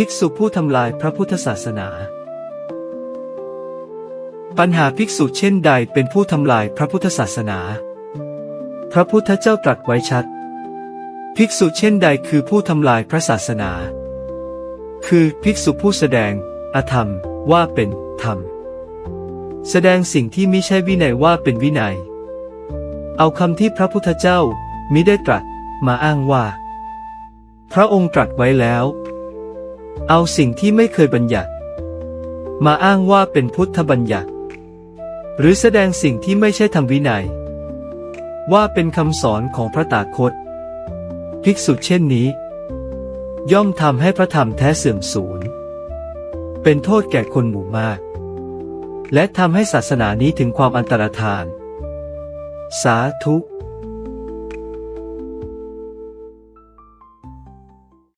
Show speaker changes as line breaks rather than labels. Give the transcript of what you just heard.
ภิกษุผู้ทำลายพระพุทธศาสนา ปัญหาภิกษุเช่นใดเป็นผู้ทำลายพระพุทธศาสนา พระพุทธเจ้าตรัสไว้ชัด ภิกษุเช่นใดคือผู้ทำลายพระศาสนา คือภิกษุผู้แสดง อธรรมว่าเป็นธรรม แสดงสิ่งที่ไม่ใช่วินัยว่าเป็นวินัย เอาคำที่พระพุทธเจ้ามิได้ตรัสมาอ้างว่า พระองค์ตรัสไว้แล้ว เอาสิ่งที่ไม่เคยบัญญัติ มาอ้างว่าเป็นพุทธบัญญัติ หรือแสดงสิ่งที่ไม่ใช่ธรรมวินัย ว่าเป็นคำสอนของพระตาคต ภิกษุเช่นนี้ ย่อมทำให้พระธรรมแท้เสื่อมสูญ เป็นโทษแก่คนหมู่มาก และทำให้ศาสนานี้ถึงความอันตรธาน สาธุ